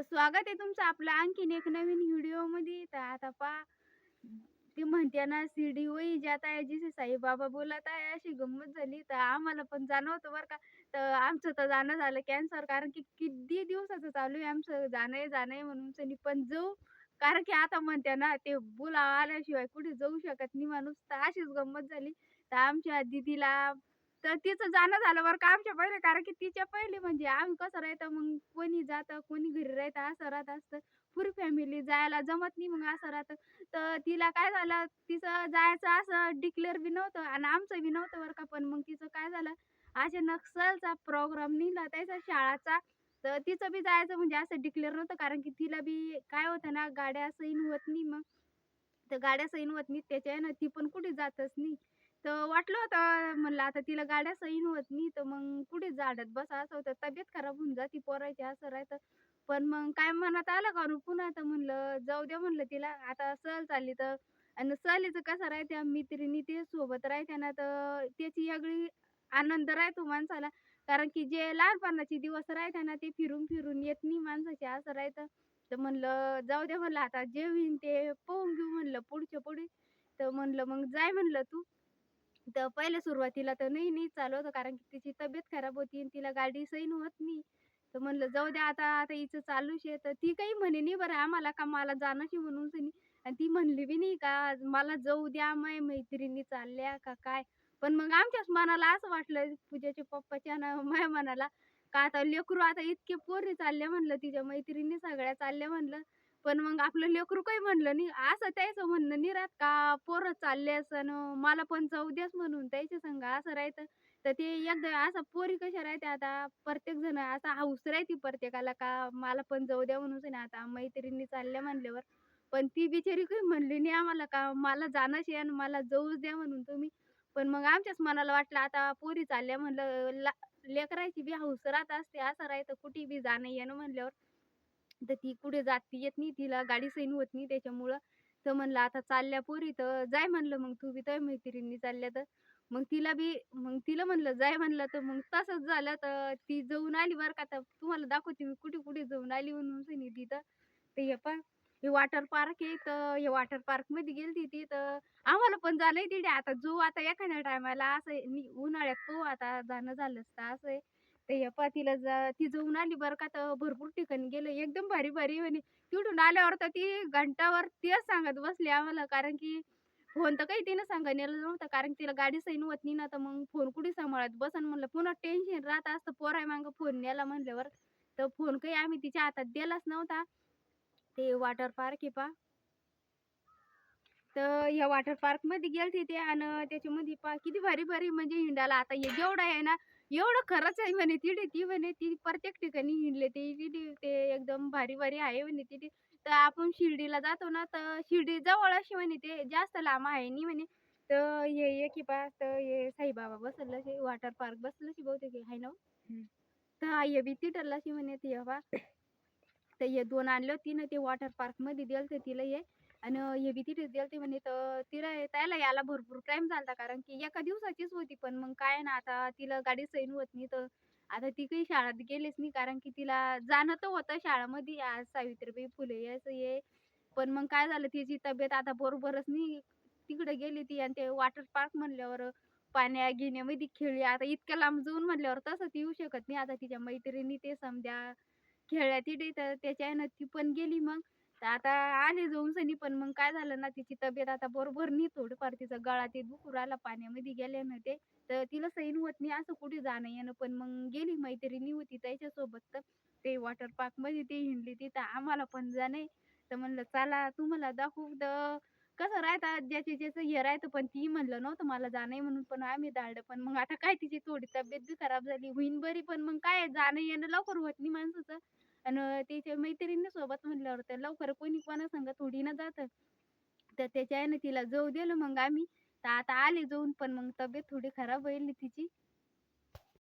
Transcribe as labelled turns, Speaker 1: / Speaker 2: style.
Speaker 1: तर स्वागत आहे तुमचं आपलं आणखीन एक नवीन व्हिडिओमध्ये तर आता पा ती म्हणते ना शिर्डी वही जात आहे जिसे साईबाबा बोलत आहे अशी गंमत झाली. तर आम्हाला पण जाणवतं बरं का. तर आमचं तर जाणं झालं कॅन्सर कारण की किती दिवसाचं चालू आहे आमचं जाणं आहे जाणं आहे म्हणून सनी पण जाऊ. कारण की आता म्हणते ना ते बोला आल्याशिवाय कुठे जाऊ शकत नाही माणूस तर अशीच गंमत झाली. तर आमच्या दीदीला तर तिचं जाणं झालं बरं का आमच्या पहिले कारण की तिच्या पहिले म्हणजे आम्ही कसं राहतं मग कोणी जातं कोणी घरी राहतं असं राहत असतं. फुल फॅमिली जायला जमत नाही मग असं राहतं. तर तिला काय झालं तिचं जायचं असं डिक्लेअर बी नव्हतं आणि आमचं बी नव्हतं बरं का. पण मग तिचं काय झालं असे नक्सलचा प्रोग्राम निघला त्याचा शाळाचा. तर तिचं बी जायचं म्हणजे असं डिक्लेअर नव्हतं कारण की तिला बी काय होतं ना गाड्या सैन होत नाही मग. तर गाड्या सैन होत नाही त्याच्यानं ती पण कुठे जातच नाही. तर वाटलं होतं म्हणलं आता तिला गाड्या सैन होत नाही तर मग कुठे झाडत बसा असं होतं. तब्येत खराब होऊन जाती पोरायची असं राहतं. पण मग काय मनात आलं का पुन्हा तर म्हणलं जाऊ द्या म्हणलं तिला आता सहल चालली तर. आणि सहलीचं कसं राहत्या मित्रिणी ते सोबत राहत्या ना तर त्याची वेगळी आनंद राहतो माणसाला. कारण की जे लहानपणाचे दिवस राहत्या ना ते फिरून फिरून येत नाही माणसाचे असं राहतं. तर म्हणलं जाऊ दे म्हणलं आता जे होईन ते पोहून घेऊ म्हणलं पुढच्या पुढे. तर म्हणलं मग जाय म्हणलं तू. तर पहिल्या सुरुवातीला तर नाही नाही चालवतो कारण की तिची तब्येत खराब होती आणि तिला गाडी सैन होत नाही तर म्हणलं जाऊ द्या आता आता हिचं चालूच आहे. तर ती काही म्हणे नाही बरं आम्हाला का मला जाणंशी म्हणून सनी. आणि ती म्हणली बी नाही का मला जाऊ द्या माय मैत्रिणी चालल्या का काय? पण मग आमच्याच मनाला असं वाटलं पूजाच्या पप्पाच्या ना माय मनाला का आता लेकरू आता इतके पोरी चालले म्हणलं तिच्या मैत्रिणी सगळ्या चालल्या म्हणलं. पण मग आपलं लेकरू काही म्हणलं नाही. असं त्याचं म्हणणं निरात का पोरं चालले असं मला पण जाऊ द्यास म्हणून त्याच्या संग असं राहतं तर ते एकदा असं पोरी कशा राहते आता प्रत्येक जण असा हाऊस राहते प्रत्येकाला का मला पण जाऊ द्या म्हणून नाही आता मैत्रिणी चालल्या म्हणल्यावर. पण ती बिचारी काही म्हणली नाही आम्हाला का मला जाणंच आहे आणि मला जाऊच द्या म्हणून तुम्ही. पण मग आमच्याच मनाला वाटलं आता पोरी चालल्या म्हणलं ला लेकरायची बी हाऊस राहत असते असं राहतं कुठे बी जाणं येणं म्हणल्यावर. तर ती कुठे जाती येत नाही तिला गाडी सैन होत नाही त्याच्यामुळं. तर म्हणलं आता चालल्या पोरी तर जाय म्हणलं मग तू बी तर मैत्रिणी चालल्या तर. मग तिला बी मग तिला म्हणलं जाय म्हणलं तर. मग तसंच झालं तर ती जाऊन आली बरं का. तर तुम्हाला दाखवते मी कुठे कुठे जाऊन आली म्हणून सैनी तिथं ते हे पण हे वॉटर पार्क आहे तर हे वॉटर पार्कमध्ये गेली ती तर आम्हाला पण झालंय तिथे. आता जो आता एखाद्या टायमाला असं आहे, नि- उन्हाळ्यात तो आता जाणं झालं तर असं आहे. तर हे पा तिला जा ती जाऊन आली बरं का तर भरपूर ठिकाणी गेलं. एकदम भारी भारी म्हणे. तिकडून आल्यावर तर ती घंटावर तेच सांगत बसली आम्हाला. कारण की फोन तर काही तिनं सांगायला नव्हतं. कारण तिला गाडी सैन होत नाही ना तर मग फोन कुठे सांभाळत बसन म्हणलं. पुन्हा टेन्शन राहत असतं. पोराय मागं फोन न्यायला म्हणल्यावर. तर फोन काही आम्ही तिच्या हातात दिलाच नव्हता. ते वॉटर पार्क आहे पा. तर ह्या वॉटर पार्कमध्ये गेलते ते. आणि त्याच्यामध्ये पा किती भारी भारी. म्हणजे हिंडाला आता हे जेवढं आहे ना एवढं खरंच आहे म्हणे तिथे ती म्हणे ती प्रत्येक ठिकाणी हिंडले ते ते एकदम भारी भारी आहे म्हणे तिथे तर आपण शिर्डीला जातो ना तर शिर्डी जवळ अशी म्हणे ते जास्त लांब आहे नाही म्हणे. तर हे एक की पा तर हे साईबाबा बसलं शे वॉटर पार्क बसलं शे बहुतेक आहे ना हो? तर हे बी तिथलं शे म्हणे ते बा. तर हे दोन आणले होती ना ते वॉटर पार्कमध्ये दिलते तिला हे. आणि हे बी तिथेच दिलते म्हणे तर तिला त्याला यायला भरपूर टाइम झाला कारण की एका दिवसाचीच होती पण मग काय ना आता तिला गाडी सैन होत नाही तर आता ती काही शाळेत गेलीच नाही. कारण की तिला जाणं तर होतं शाळेमध्ये आज सावित्रीबाई फुले असं ये पण मग काय झालं तिची तब्येत आता बरोबरच नाही. तिकडे गेली ती आणि ते वॉटर पार्क म्हणल्यावर पाण्या गिण्यामध्ये खेळली. आता इतक्या लांब जाऊन म्हणल्यावर तसं ती येऊ शकत नाही. आता तिच्या मैत्रिणी ते समजा खेळल्या तिथे तर त्याच्यानं ती पण गेली मग. तर आता आले जाऊन सनी पण मग काय झालं ना तिची तब्येत आता बरोबर नाही थोडंफार. तिचा गळा ते दुखू राहिला पाण्यामध्ये गेल्यानं ते तर तिला सैन होत नाही असं कुठे जाणं येणं. पण मग गेली मैत्रिणी होती त्याच्यासोबत तर. ते वॉटर पार्कमध्ये ती हिंडली तिथं. आम्हाला पण जाणे तर म्हणलं चला तुम्हाला दाखवू तर कसं राहतात ज्याचे ज्याचं हे राहतं पण ती म्हणलं नव्हतं मला जाणं म्हणून. पण आम्ही धाडलं. पण मग आता काय तिची थोडी तब्येत बी खराब झाली. होईन बरी पण मग काय जाणं येणं लवकर होत नाही माणसाचं. आणि तिच्या मैत्रिणी सोबत म्हणल्यावर तर लवकर कोणी कोणा संग थोडी ना जात. तर त्याच्याने तिला जाऊ दिलं. मग आम्ही तर आता आले जाऊन पण मग तब्येत थोडी खराब होईल तिची.